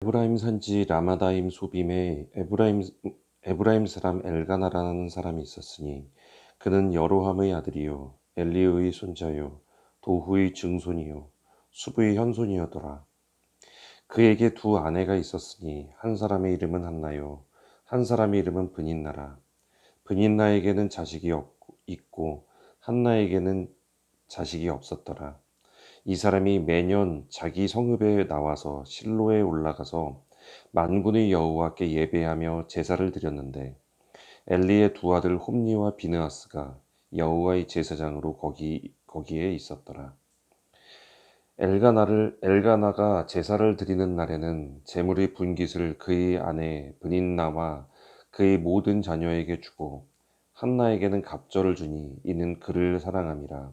에브라임 산지 라마다임 소빔에 에브라임, 에브라임 사람 엘가나라는 사람이 있었으니 그는 여로함의 아들이요 엘리의 손자요 도후의 증손이요 수부의 현손이었더라. 그에게 두 아내가 있었으니 한 사람의 이름은 한나요 한 사람의 이름은 브닌나라. 브닌나에게는 자식이 없고, 있고 한나에게는 자식이 없었더라. 이 사람이 매년 자기 성읍에 나와서 실로에 올라가서 만군의 여호와께 예배하며 제사를 드렸는데 엘리의 두 아들 홈니와 비느하스가 여호와의 제사장으로 거기 거기에 있었더라. 엘가나를 엘가나가 제사를 드리는 날에는 제물의 분깃을 그의 아내 브닌나와 그의 모든 자녀에게 주고 한나에게는 갑절을 주니 이는 그를 사랑함이라.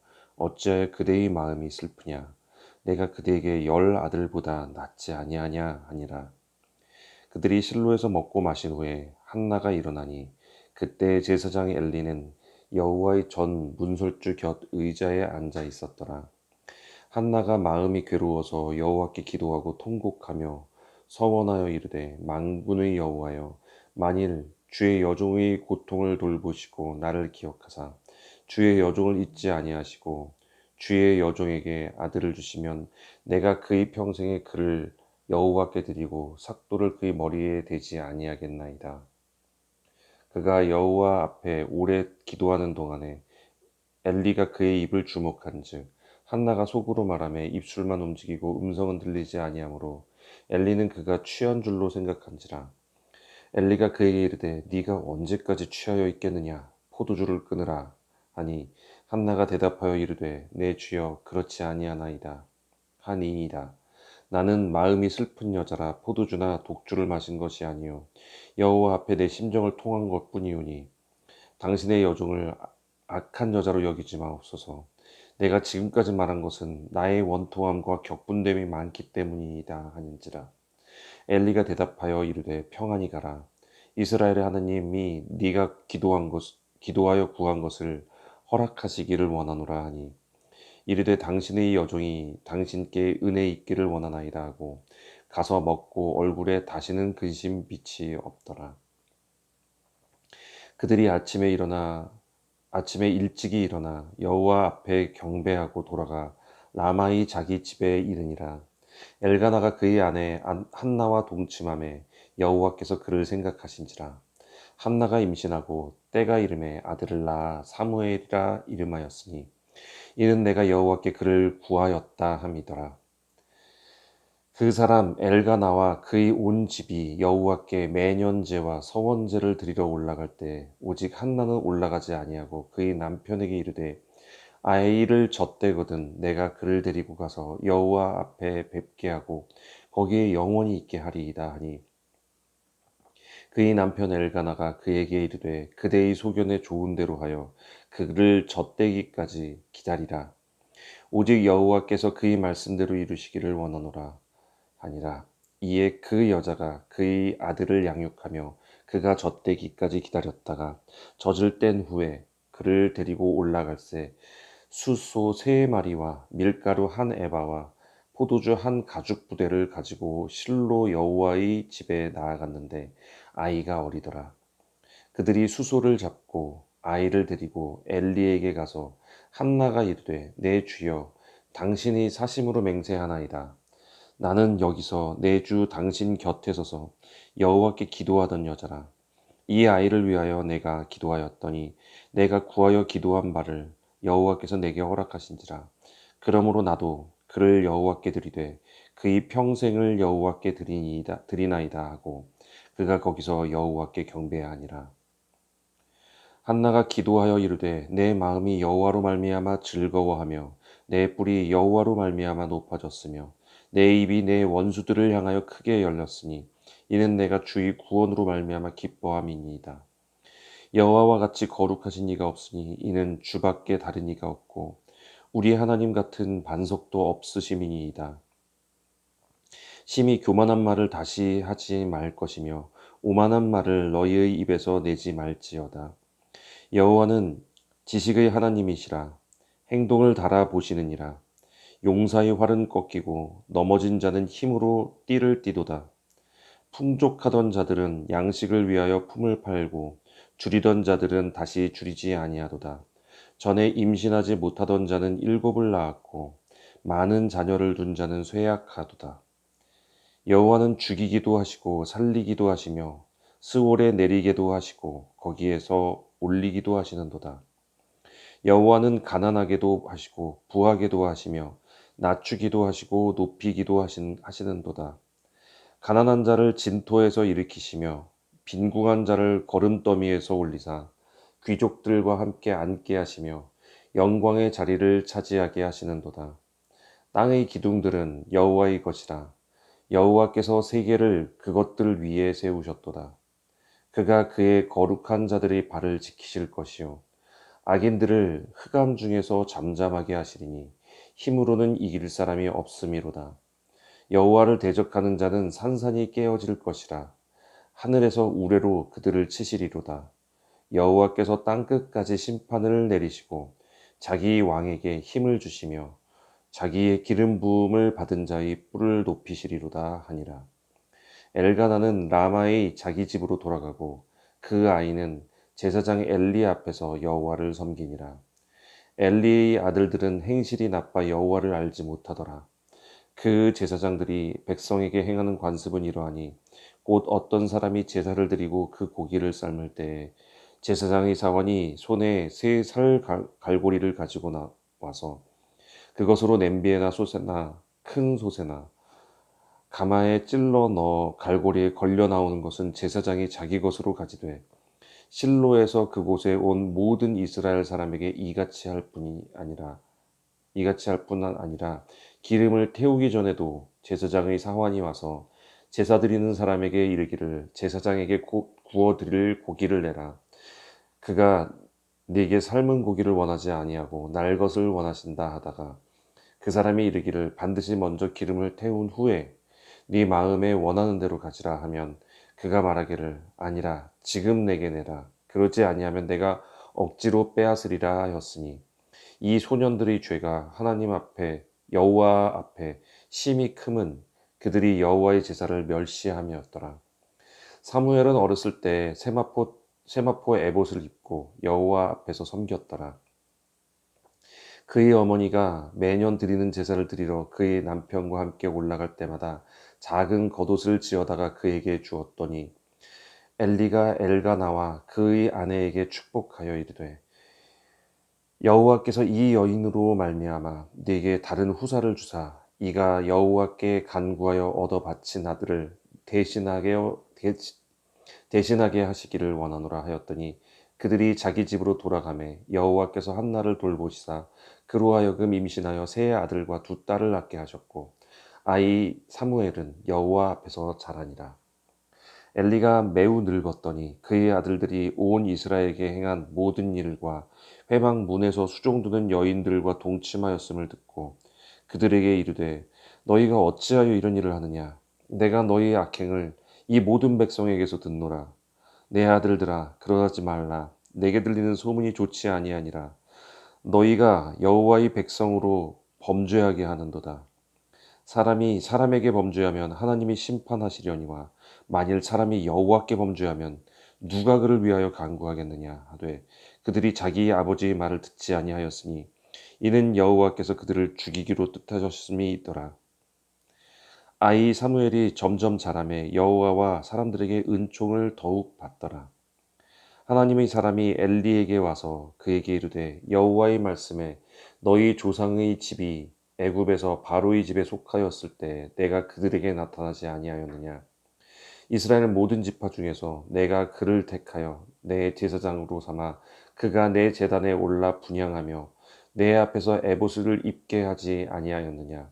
어찌하여 그대의 마음이 슬프냐? 내가 그대에게 열 아들보다 낫지 아니하냐? 하니라. 그들이 실로에서 먹고 마신 후에 한나가 일어나니 그때 제사장 엘리는 여호와의 전 문설주 곁 의자에 앉아 있었더라. 한나가 마음이 괴로워서 여호와께 기도하고 통곡하며 서원하여 이르되 망군의 여호와여 만일 주의 여종의 고통을 돌보시고 나를 기억하사 주의 여종을 잊지 아니하시고 주의 여종에게 아들을 주시면 내가 그의 평생에 그를 여호와께 드리고 삭도를 그의 머리에 대지 아니하겠나이다. 그가 여호와 앞에 오래 기도하는 동안에 엘리가 그의 입을 주목한즉 한나가 속으로 말하며 입술만 움직이고 음성은 들리지 아니하므로 엘리는 그가 취한 줄로 생각한지라. 엘리가 그에게 이르되 네가 언제까지 취하여 있겠느냐? 포도주를 끊으라 하니 한나가 대답하여 이르되 내 주여 그렇지 아니하나이다 하니이다 나는 마음이 슬픈 여자라 포도주나 독주를 마신 것이 아니요 여호와 앞에 내 심정을 통한 것뿐이오니 당신의 여종을 악한 여자로 여기지 마옵소서. 내가 지금까지 말한 것은 나의 원통함과 격분됨이 많기 때문이다 하는지라. 엘리가 대답하여 이르되 평안히 가라. 이스라엘의 하나님이 네가 기도한 것 기도하여 구한 것을 허락하시기를 원하노라 하니 이르되 당신의 여종이 당신께 은혜 있기를 원하나이다 하고 가서 먹고 얼굴에 다시는 근심 빛이 없더라. 그들이 아침에 일어나 아침에 일찍이 일어나 여호와 앞에 경배하고 돌아가 라마의 자기 집에 이르니라. 엘가나가 그의 아내 한나와 동침함에 여호와께서 그를 생각하신지라. 한나가 임신하고 때가 이름에 아들을 낳아 사무엘이라 이름하였으니 이는 내가 여호와께 그를 구하였다 함이더라. 그 사람 엘가나와 그의 온 집이 여호와께 매년제와 서원제를 드리러 올라갈 때 오직 한나는 올라가지 아니하고 그의 남편에게 이르되 아이를 젖대거든 내가 그를 데리고 가서 여호와 앞에 뵙게 하고 거기에 영원히 있게 하리이다 하니 그의 남편 엘가나가 그에게 이르되 그대의 소견에 좋은 대로 하여 그를 젖대기까지 기다리라. 오직 여호와께서 그의 말씀대로 이루시기를 원하노라 아니라. 이에 그 여자가 그의 아들을 양육하며 그가 젖대기까지 기다렸다가 젖을 뗀 후에 그를 데리고 올라갈새 수소 세 마리와 밀가루 한 에바와 포도주 한 가죽 부대를 가지고 실로 여호와의 집에 나아갔는데 아이가 어리더라. 그들이 수소를 잡고 아이를 데리고 엘리에게 가서 한나가 이르되 내 주여 당신이 사심으로 맹세하나이다. 나는 여기서 내 주 당신 곁에 서서 여호와께 기도하던 여자라. 이 아이를 위하여 내가 기도하였더니 내가 구하여 기도한 바를 여호와께서 내게 허락하신지라. 그러므로 나도 그를 여호와께 드리되 그의 평생을 여호와께 드리니이다, 드리나이다 하고 그가 거기서 여호와께 경배하니라. 한나가 기도하여 이르되 내 마음이 여호와로 말미암아 즐거워하며 내 뿔이 여호와로 말미암아 높아졌으며 내 입이 내 원수들을 향하여 크게 열렸으니 이는 내가 주의 구원으로 말미암아 기뻐함이니이다. 여호와와 같이 거룩하신 이가 없으니 이는 주밖에 다른 이가 없고 우리 하나님 같은 반석도 없으심이니이다. 심히 교만한 말을 다시 하지 말 것이며 오만한 말을 너희의 입에서 내지 말지어다. 여호와는 지식의 하나님이시라 행동을 달아 보시느니라 용사의 활은 꺾이고 넘어진 자는 힘으로 띠를 띠도다. 풍족하던 자들은 양식을 위하여 품을 팔고 줄이던 자들은 다시 줄이지 아니하도다. 전에 임신하지 못하던 자는 일곱을 낳았고 많은 자녀를 둔 자는 쇠약하도다. 여호와는 죽이기도 하시고 살리기도 하시며 스올에 내리게도 하시고 거기에서 올리기도 하시는도다. 여호와는 가난하게도 하시고 부하게도 하시며 낮추기도 하시고 높이기도 하신, 하시는도다. 가난한 자를 진토에서 일으키시며 빈궁한 자를 걸음더미에서 올리사 귀족들과 함께 앉게 하시며 영광의 자리를 차지하게 하시는도다. 땅의 기둥들은 여호와의 것이라 여호와께서 세계를 그것들 위에 세우셨도다. 그가 그의 거룩한 자들의 발을 지키실 것이요 악인들을 흑암 중에서 잠잠하게 하시리니 힘으로는 이길 사람이 없음이로다. 여호와를 대적하는 자는 산산이 깨어질 것이라 하늘에서 우레로 그들을 치시리로다. 여호와께서 땅 끝까지 심판을 내리시고 자기 왕에게 힘을 주시며 자기의 기름 부음을 받은 자의 뿔을 높이시리로다 하니라. 엘가나는 라마의 자기 집으로 돌아가고 그 아이는 제사장 엘리 앞에서 여호와를 섬기니라. 엘리의 아들들은 행실이 나빠 여호와를 알지 못하더라. 그 제사장들이 백성에게 행하는 관습은 이러하니 곧 어떤 사람이 제사를 드리고 그 고기를 삶을 때 제사장의 사원이 손에 세살 갈고리를 가지고 나와서 그것으로 냄비에나 솥에나 큰 솥에나 가마에 찔러 넣어 갈고리에 걸려 나오는 것은 제사장이 자기 것으로 가지되 실로에서 그곳에 온 모든 이스라엘 사람에게 이같이 할 뿐이 아니라 이같이 할뿐 아니라 기름을 태우기 전에도 제사장의 사환이 와서 제사 드리는 사람에게 이르기를 제사장에게 구워 드릴 고기를 내라 그가 네게 삶은 고기를 원하지 아니하고 날 것을 원하신다 하다가 그 사람이 이르기를 반드시 먼저 기름을 태운 후에 네 마음에 원하는 대로 가지라 하면 그가 말하기를 아니라 지금 내게 내라 그러지 아니하면 내가 억지로 빼앗으리라 하였으니 이 소년들의 죄가 하나님 앞에 여호와 앞에 심히 크면 그들이 여호와의 제사를 멸시함이었더라. 사무엘은 어렸을 때 세마포 세마포 에봇을 입고 여호와 앞에서 섬겼더라. 그의 어머니가 매년 드리는 제사를 드리러 그의 남편과 함께 올라갈 때마다 작은 겉옷을 지어다가 그에게 주었더니 엘리가 엘가 나와 그의 아내에게 축복하여 이르되 여호와께서 이 여인으로 말미암아 네게 다른 후사를 주사 이가 여호와께 간구하여 얻어 바친 아들을 대신하게 대신 하게 하시기를 원하노라 하였더니 그들이 자기 집으로 돌아가매 여호와께서 한나를 돌보시사 그로 하여금 임신하여 세 아들과 두 딸을 낳게 하셨고 아이 사무엘은 여호와 앞에서 자라니라. 엘리가 매우 늙었더니 그의 아들들이 온 이스라엘에게 행한 모든 일과 회막 문에서 수종드는 여인들과 동침하였음을 듣고 그들에게 이르되 너희가 어찌하여 이런 일을 하느냐? 내가 너희의 악행을 이 모든 백성에게서 듣노라. 내 아들들아 그러하지 말라. 내게 들리는 소문이 좋지 아니하니라. 너희가 여호와의 백성으로 범죄하게 하는도다. 사람이 사람에게 범죄하면 하나님이 심판하시려니와 만일 사람이 여호와께 범죄하면 누가 그를 위하여 간구하겠느냐 하되 그들이 자기 아버지의 말을 듣지 아니하였으니 이는 여호와께서 그들을 죽이기로 뜻하셨음이 있더라. 아이 사무엘이 점점 자라매 여호와와 사람들에게 은총을 더욱 받더라. 하나님의 사람이 엘리에게 와서 그에게 이르되 여호와의 말씀에 너희 조상의 집이 애굽에서 바로의 집에 속하였을 때 내가 그들에게 나타나지 아니하였느냐 이스라엘 모든 지파 중에서 내가 그를 택하여 내 제사장으로 삼아 그가 내 제단에 올라 분양하며 내 앞에서 에보스를 입게 하지 아니하였느냐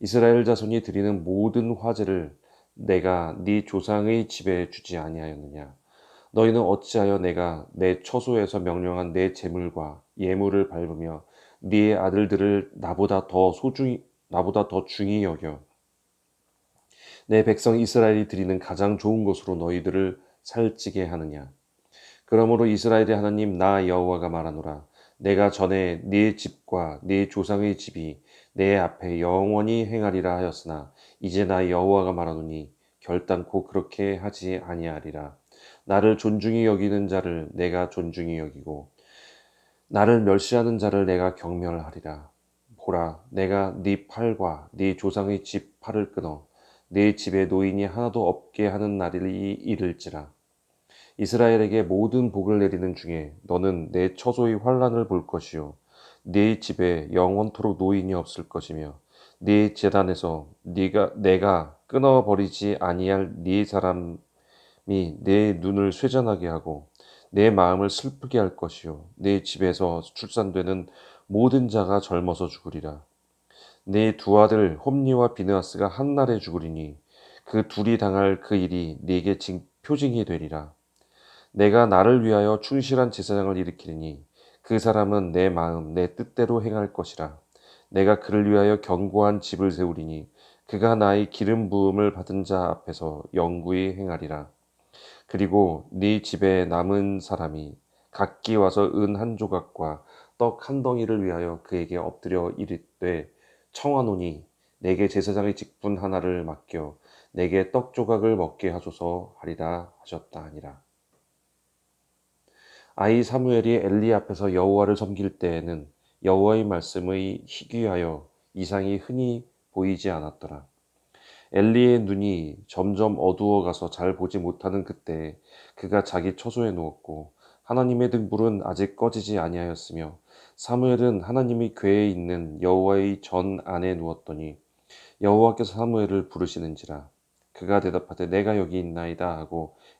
이스라엘 자손이 드리는 모든 화제를 내가 네 조상의 집에 주지 아니하였느냐? 너희는 어찌하여 내가 내 처소에서 명령한 내 재물과 예물을 밟으며 네 아들들을 나보다 더 소중히 나보다 더 중히 여겨? 내 백성 이스라엘이 드리는 가장 좋은 것으로 너희들을 살찌게 하느냐? 그러므로 이스라엘의 하나님 나 여호와가 말하노라 내가 전에 네 집과 네 조상의 집이 내 앞에 영원히 행하리라 하였으나 이제 나 여호와가 말하노니 결단코 그렇게 하지 아니하리라. 나를 존중히 여기는 자를 내가 존중히 여기고 나를 멸시하는 자를 내가 경멸하리라. 보라 내가 네 팔과 네 조상의 집 팔을 끊어 네 집에 노인이 하나도 없게 하는 날이 이를지라 이스라엘에게 모든 복을 내리는 중에 너는 내 처소의 환란을 볼 것이요. 네 집에 영원토록 노인이 없을 것이며 네 재단에서 네가 내가 끊어 버리지 아니할 네 사람이 내 눈을 쇠잔하게 하고 내 마음을 슬프게 할 것이요. 내 집에서 출산되는 모든 자가 젊어서 죽으리라. 내두 아들 홈니와 비느하스가 한 날에 죽으리니 그 둘이 당할 그 일이 네게 징- 표징이 되리라 내가 나를 위하여 충실한 제사장을 일으키리니 그 사람은 내 마음 내 뜻대로 행할 것이라. 내가 그를 위하여 견고한 집을 세우리니 그가 나의 기름 부음을 받은 자 앞에서 영구히 행하리라. 그리고 네 집에 남은 사람이 각기 와서 은 한 조각과 떡 한 덩이를 위하여 그에게 엎드려 이르되 청하노니 내게 제사장의 직분 하나를 맡겨 내게 떡 조각을 먹게 하소서 하리라 하셨다 하니라 아이 사무엘이 엘리 앞에서 여호와를 섬길 때에는 여호와의 말씀의 희귀하여 이상이 흔히 보이지 않았더라. 엘리의 눈이 점점 어두워 가서 잘 보지 못하는 그때 그가 자기 처소에 누웠고 하나님의 등불은 아직 꺼지지 아니하였으며 사무엘은 하나님의 궤에 있는 여호와의 전 안에 누웠더니 여호와께서 사무엘을 부르시는지라 그가 대답하되 내가 여기 있나이다 하고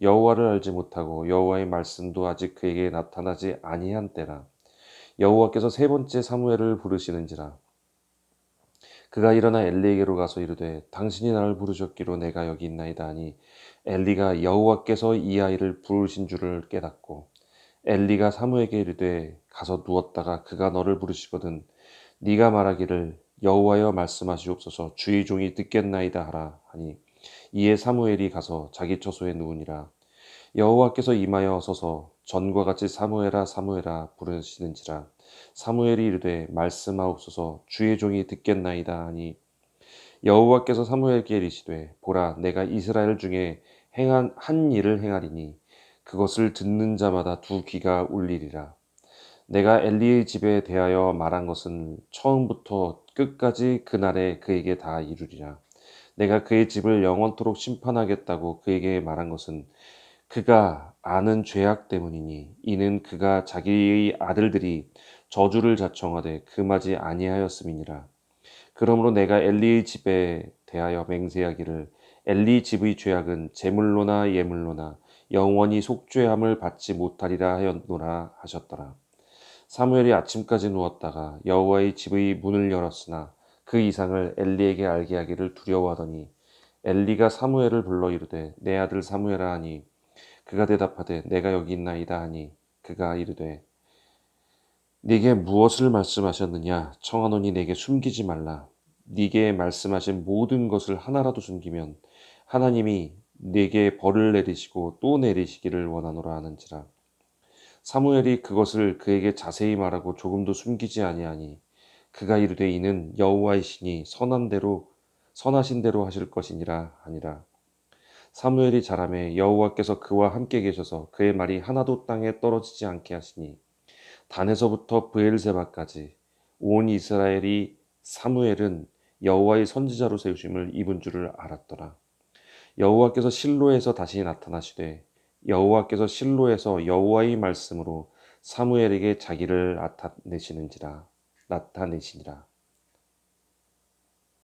여호와를 알지 못하고 여호와의 말씀도 아직 그에게 나타나지 아니한 때라. 여호와께서 세 번째 사무엘을 부르시는지라. 그가 일어나 엘리에게로 가서 이르되 당신이 나를 부르셨기로 내가 여기 있나이다 하니 엘리가 여호와께서 이 아이를 부르신 줄을 깨닫고 엘리가 사무에게 이르되 가서 누웠다가 그가 너를 부르시거든 네가 말하기를 여호와여 말씀하시옵소서. 주의 종이 듣겠나이다 하라 하니 이에 사무엘이 가서 자기 처소에 누우니라. 여호와께서 임하여 서서 전과 같이 사무엘아 사무엘아 부르시는지라. 사무엘이 이르되 말씀하옵소서 주의 종이 듣겠나이다 하니. 여호와께서 사무엘께 이르시되 보라 내가 이스라엘 중에 행한 한 일을 행하리니 그것을 듣는 자마다 두 귀가 울리리라. 내가 엘리의 집에 대하여 말한 것은 처음부터 끝까지 그날에 그에게 다 이루리라 내가 그의 집을 영원토록 심판하겠다고 그에게 말한 것은 그가 아는 죄악 때문이니 이는 그가 자기의 아들들이 저주를 자청하되 금하지 아니하였음이니라. 그러므로 내가 엘리의 집에 대하여 맹세하기를 엘리 집의 죄악은 제물로나 예물로나 영원히 속죄함을 받지 못하리라 하였노라 하셨더라. 사무엘이 아침까지 누웠다가 여호와의 집의 문을 열었으나 그 이상을 엘리에게 알게 하기를 두려워하더니 엘리가 사무엘을 불러 이르되 내 아들 사무엘아 하니 그가 대답하되 내가 여기 있나이다 하니 그가 이르되 네게 무엇을 말씀하셨느냐? 청하노니 내게 숨기지 말라. 네게 말씀하신 모든 것을 하나라도 숨기면 하나님이 네게 벌을 내리시고 또 내리시기를 원하노라 하는지라. 사무엘이 그것을 그에게 자세히 말하고 조금도 숨기지 아니하니 그가 이르되 이는 여호와의 신이 선한 대로 선하신 대로 하실 것이니라 하니라 사무엘이 자라매 여호와께서 그와 함께 계셔서 그의 말이 하나도 땅에 떨어지지 않게 하시니 단에서부터 브엘세바까지 온 이스라엘이 사무엘은 여호와의 선지자로 세우심을 입은 줄을 알았더라. 여호와께서 실로에서 다시 나타나시되 여호와께서 실로에서 여호와의 말씀으로 사무엘에게 자기를 나타내시는지라 나타내시니라